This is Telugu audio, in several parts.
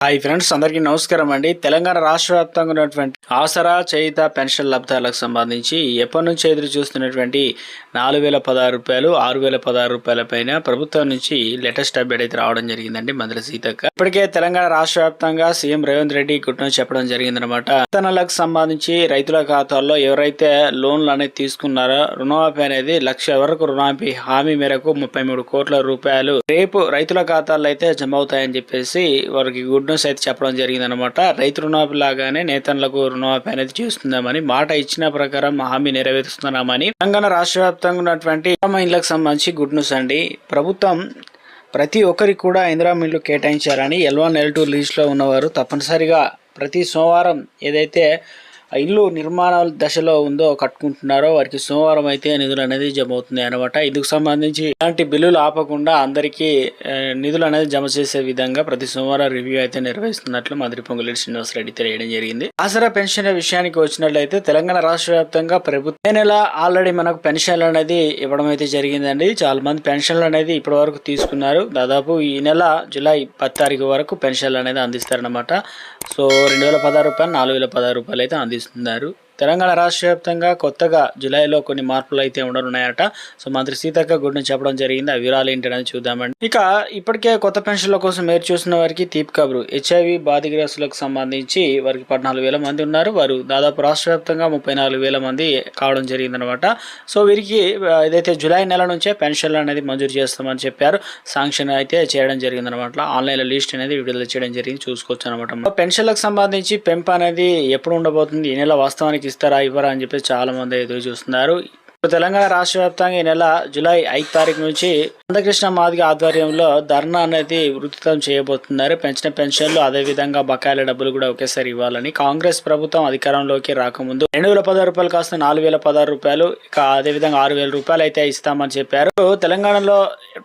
హాయ్ ఫ్రెండ్స్ అందరికీ నమస్కారం అండి. తెలంగాణ రాష్ట్ర వ్యాప్తంగా ఉన్నటువంటి ఆసరా చేయిత పెన్షన్ లబ్ధాలకు సంబంధించి ఎప్పటి నుంచి ఎదురు చూస్తున్నటువంటి నాలుగు వేల పదహారు రూపాయలు ఆరు వేల పదహారు రూపాయల పైన ప్రభుత్వం నుంచి లేటెస్ట్ అప్డేట్ అయితే రావడం జరిగిందండి మంత్రి సీతక్క. ఇప్పటికే తెలంగాణ రాష్ట్ర వ్యాప్తంగా సీఎం రేవంత్ రెడ్డి కుట్టిన చెప్పడం జరిగిందనమాట విత్తనాలకు సంబంధించి రైతుల ఖాతాల్లో ఎవరైతే లోన్లు అనేది తీసుకున్నారో రుణమాఫీ అనేది లక్ష వరకు రుణమాఫీ హామీ మేరకు ముప్పై మూడు కోట్ల రూపాయలు రేపు రైతుల ఖాతాల్లో అయితే జమ అవుతాయని చెప్పేసి వారికి గుడ్ న్యూస్ అయితే చెప్పడం జరిగిందనమాట రైతు రుణమాఫీ లాగానే నేతన్లకు రుణమాఫీ అనేది చేస్తుందామని మాట ఇచ్చిన ప్రకారం హామీ నెరవేరుస్తున్నామని. తెలంగాణ రాష్ట్ర వ్యాప్తంగా ఉన్నటువంటి ఇళ్ళకు సంబంధించి గుడ్ న్యూస్ అండి. ప్రభుత్వం ప్రతి ఒక్కరికి కూడా ఇందిరా ఇల్లు కేటాయించారని ఎల్ వన్ ఎల్ టూ లో ఉన్నవారు తప్పనిసరిగా ప్రతి సోమవారం ఏదైతే ఇల్లు నిర్మాణ దశలో ఉందో కట్టుకుంటున్నారో వారికి సోమవారం అయితే నిధులు అనేది జమ అవుతుంది అనమాట ఇందుకు సంబంధించి ఇలాంటి బిల్లులు ఆపకుండా అందరికీ నిధులు అనేది జమ చేసే విధంగా ప్రతి సోమవారం రివ్యూ అయితే నిర్వహిస్తున్నట్లు మంత్రి పొంగులేటి శ్రీనివాసరెడ్డి తెలియడం జరిగింది. ఆసరా పెన్షన్ విషయానికి వచ్చినట్లయితే తెలంగాణ రాష్ట్ర వ్యాప్తంగా ప్రభుత్వ నెల ఆల్రెడీ మనకు పెన్షన్లు అనేది ఇవ్వడం అయితే జరిగిందండి. చాలా మంది పెన్షన్లు అనేది ఇప్పటి వరకు తీసుకున్నారు. దాదాపు ఈ నెల జూలై పది తారీఖు వరకు పెన్షన్లు అనేది అందిస్తారనమాట సో రెండు వేల పదహారు రూపాయలు నాలుగు వేల పదహారు రూపాయలు అయితే అందిస్తారు. అందిస్తున్నారు తెలంగాణ రాష్ట్ర వ్యాప్తంగా కొత్తగా జూలైలో కొన్ని మార్పులు అయితే ఉండనున్నాయట. సో మంత్రి సీతక్క గుడిని చెప్పడం జరిగింది. ఆ వివరాలు ఏంటనేది చూద్దామండి. ఇక ఇప్పటికే కొత్త పెన్షన్ల కోసం మీరు చూసిన వారికి తీపి కబురు. హెచ్ఐవి బాధితులకు సంబంధించి వారికి పద్నాలుగు వేల మంది ఉన్నారు. వారు దాదాపు రాష్ట్ర వ్యాప్తంగా ముప్పై నాలుగు వేల మంది కావడం జరిగిందనమాట. సో వీరికి ఏదైతే జూలై నెల నుంచే పెన్షన్లు అనేది మంజూరు చేస్తామని చెప్పారు. శాంక్షన్ అయితే చేయడం జరిగిందనమాట. ఆన్లైన్లో లిస్ట్ అనేది విడుదల చేయడం జరిగింది. చూసుకోవచ్చు అనమాట. పెన్షన్లకు సంబంధించి పెంపు అనేది ఎప్పుడు ఉండబోతుంది? ఈ నెల వాస్తవానికి ఇస్తారా ఇవ్వరా అని చెప్పి చాలా మంది ఎదురు చూస్తున్నారు. తెలంగాణ రాష్ట్ర వ్యాప్తంగా ఈ నెల జూలై ఐదు తారీఖు నుంచి అందకృష్ణ మాదిగ ఆధ్వర్యంలో ధర్నా అనేది వృత్తితం చేయబోతున్నారు. పెంచిన పెన్షన్లు అదే విధంగా బకాయిల డబ్బులు కూడా ఒకేసారి ఇవ్వాలని కాంగ్రెస్ ప్రభుత్వం అధికారంలోకి రాకముందు రెండు వేల పదహారు రూపాయలు కాస్త నాలుగు వేల పదహారు రూపాయలు ఇక అదే విధంగా ఆరు వేల రూపాయలు అయితే ఇస్తామని చెప్పారు. తెలంగాణలో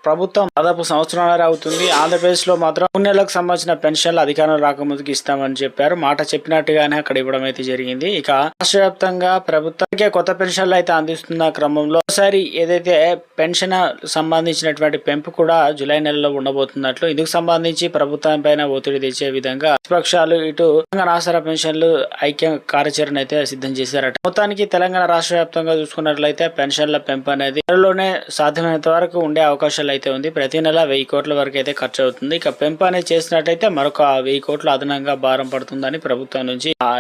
ప్రభుత్వం దాదాపు సంవత్సరాలు అవుతుంది. ఆంధ్రప్రదేశ్లో మాత్రం మూడు నెలలకు సంబంధించిన పెన్షన్లు అధికారం రాకముందుకు ఇస్తామని చెప్పారు. మాట చెప్పినట్టుగానే అక్కడ ఇవ్వడం అయితే జరిగింది. ఇక రాష్ట్ర వ్యాప్తంగా ప్రభుత్వానికే కొత్త పెన్షన్లు అయితే అందిస్తున్నారు. చేస్తున్న క్రమంలో ఒకసారి ఏదైతే పెన్షన్ సంబంధించినటువంటి పెంపు కూడా జూలై నెలలో ఉండబోతున్నట్లు ఇందుకు సంబంధించి ప్రభుత్వం పైన ఒత్తిడి తెచ్చే విధంగా ప్రతిపక్షాలు ఇటు తెలంగాణ ఆసరా పెన్షన్లు ఐక్య కార్యాచరణ అయితే సిద్ధం చేశారట. మొత్తానికి తెలంగాణ రాష్ట్ర వ్యాప్తంగా చూసుకున్నట్లయితే పెన్షన్ల పెంపు అనేది త్వరలోనే సాధ్యమైనంత వరకు ఉండే అవకాశాలు అయితే ఉంది. ప్రతి నెల వెయ్యి కోట్ల వరకు అయితే ఖర్చు అవుతుంది. ఇక పెంపు అనేది చేసినట్టయితే మరొక వెయ్యి కోట్ల అదనంగా భారం పడుతుందని ప్రభుత్వం నుంచి ఆ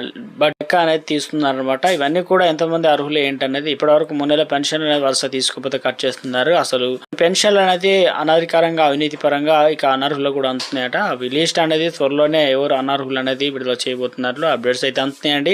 అనేది తీసుకున్నారనమాట ఇవన్నీ కూడా ఎంతమంది అర్హులు ఏంటనేది ఇప్పటి వరకు నెల పెన్షన్ అనేది వరుస తీసుకోకపోతే కట్ చేస్తున్నారు. అసలు పెన్షన్లు అనేది అనధికారంగా అవినీతి పరంగా ఇక అనర్హులు కూడా అందుతున్నాయట. అవి లిస్ట్ అనేది త్వరలోనే ఎవరు అనర్హులు అనేది విడుదల చేయబోతున్నారు. అప్డేట్స్ అయితే అందుతున్నాయండి.